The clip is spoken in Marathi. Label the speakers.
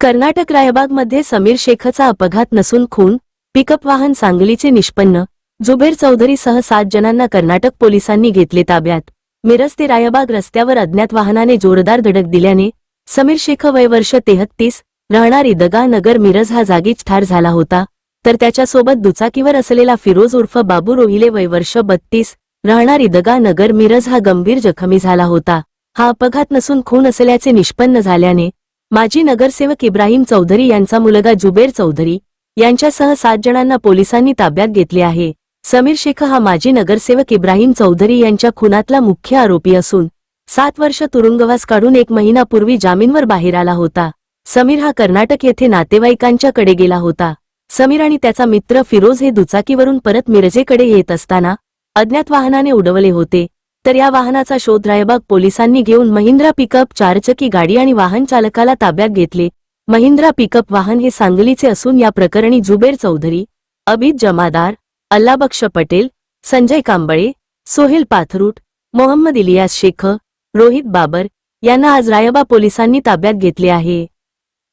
Speaker 1: कर्नाटक रायबागमध्ये समीर शेखचा अपघात नसून खून पिकअप वाहन सांगलीचे निष्पन्न जुबेर चौधरीसह सात जणांना कर्नाटक पोलिसांनी घेतले ताब्यात. मिरज ते रायबाग रस्त्यावर अज्ञात वाहनाने जोरदार धडक दिल्याने समीर शेख वय वर्ष तेहत्तीस राहणारी दगा नगर मिरज हा जागीच ठार झाला होता. तर त्याच्यासोबत दुचाकीवर असलेला फिरोज उर्फ बाबू रोहिले वय वर्ष बत्तीस राहणार इदगा नगर मिरज हा गंभीर जखमी झाला होता. हा अपघात नसून खून असल्याचे निष्पन्न झाल्याने माजी नगरसेवक इब्राहिम चौधरी यांचा मुलगा जुबेर चौधरी यांच्यासह सात जणांना पोलिसांनी ताब्यात घेतले आहे. समीर शेख हा माजी नगरसेवक इब्राहिम चौधरी यांच्या खुनातला मुख्य आरोपी असून सात वर्ष तुरुंगवास काढून एक महिनापूर्वी जामीनवर बाहेर आला होता. समीर हा कर्नाटक येथे नातेवाईकांच्याकडे गेला होता. समीर आणि त्याचा मित्र फिरोज हे दुचाकीवरून परत मिरजेकडे येत असताना अज्ञात वाहनाने उडवले होते. तर या वाहनाचा शोध रायबाग पोलिसांनी घेऊन महिंद्रा पिकअप चारचकी गाडी आणि वाहन चालकाला ताब्यात घेतले. महिंद्रा पिकअप वाहन हे सांगलीचे असून या प्रकरणी जुबेर चौधरी अबिद जमादार अल्लाबक्ष पटेल संजय कांबळे सोहेल पाथरूट मोहम्मद इलियास शेख रोहित बाबर यांना आज रायबा पोलिसांनी ताब्यात घेतले आहे.